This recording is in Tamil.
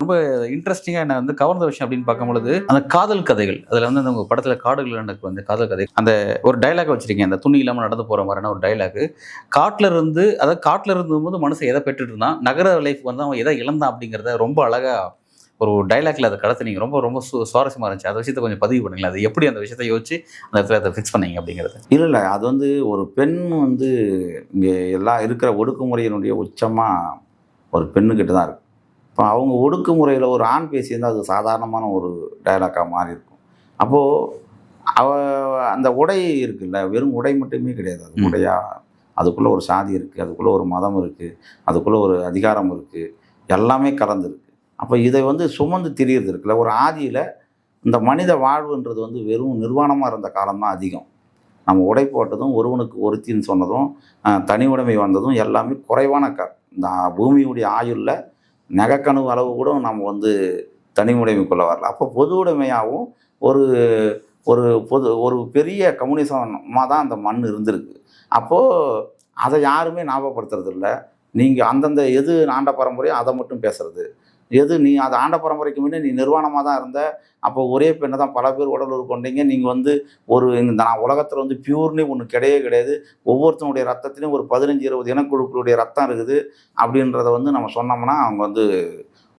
ரொம்ப இன்ட்ரெஸ்டிங்காக என்ன வந்து கவர்ந்த விஷயம் அப்படின்னு பார்க்கும்பொழுது அந்த காதல் கதைகள். அதில் வந்து அந்த உங்கள் படத்தில் காடுகள் எனக்கு வந்து காதல் கதை. அந்த ஒரு டைலாக் வச்சிருக்கீங்க அந்த துணி இல்லாமல் நடந்து போகிற மாதிரியான ஒரு டைலாக் காட்டில் இருந்து அதாவது காட்டில் இருந்தபோது மனுஷன் எதை பெற்றுட்டு இருந்தான்? நகர லைஃப் வந்து அவன் எதை இழந்தான் அப்படிங்கிறத ரொம்ப அழகாக ஒரு டைலாக்ல அதை கடத்தினீங்க ரொம்ப ரொம்ப சு சுவாரஸ்யமாக இருந்துச்சு. அந்த விஷயத்தை கொஞ்சம் பதிவு பண்ணுங்களேன். அது எப்படி அந்த விஷயத்தை யோசிச்சு அந்த இடத்துல அதை ஃபிக்ஸ் பண்ணீங்க அப்படிங்கிறது? இல்லை இல்லை. அது வந்து ஒரு பெண் வந்து இங்கே எல்லாம் இருக்கிற ஒடுக்குமுறையினுடைய உச்சமாக ஒரு பெண்ணுக்கிட்ட தான் இருக்கு. இப்போ அவங்க ஒடுக்குமுறையில் ஒரு ஆண் பேசியிருந்தால் அது சாதாரணமான ஒரு டயலாக்காக மாறி இருக்கும் அப்போது அவ அந்த உடை இருக்குல்ல வெறும் உடை மட்டுமே கிடையாது. அது ம். உடையா அதுக்குள்ளே ஒரு சாதி இருக்குது அதுக்குள்ளே ஒரு மதம் இருக்குது அதுக்குள்ளே ஒரு அதிகாரம் இருக்குது எல்லாமே கலந்துருக்கு. அப்போ இதை வந்து சுமந்து திரியிறது இருக்குல்ல ஒரு ஆதியில் இந்த மனித வாழ்வுன்றது வந்து வெறும் நிர்வாணமாக இருந்த காலம்தான் அதிகம். நம்ம உடை போட்டதும் ஒருவனுக்கு ஒருத்தின்னு சொன்னதும் தனி உடைமை வந்ததும் எல்லாமே குறைவான க இந்த பூமியுடைய ஆயுளில் நெகக்கணு அளவு கூட நம்ம வந்து தனி உடைமைக்குள்ளே வரல. அப்போ பொது உடைமையாகவும் ஒரு ஒரு பொது ஒரு பெரிய கம்யூனிசமாக தான் அந்த மண் இருந்திருக்கு. அப்போது அதை யாருமே ஞாபகப்படுத்துறது இல்லை நீங்கள் அந்தந்த எது ஆண்ட பரம்பரையோ அதை மட்டும் பேசுறது. எது நீ அது ஆண்ட பரம்பரைக்கு முன்னே நீ நிர்வாணமாக தான் இருந்த. அப்போ ஒரே பெண்ணை தான் பல பேர் உடல் கொண்டீங்க. நீங்கள் வந்து ஒரு இந்த நான் உலகத்தில் வந்து பியூர்னே ஒன்று கிடையவே கிடையாது. ஒவ்வொருத்தனுடைய ரத்தத்துலேயும் ஒரு பதினஞ்சு இருபது இனக்குழுக்களுடைய ரத்தம் இருக்குது. அப்படின்றத வந்து நம்ம சொன்னோம்னா அவங்க வந்து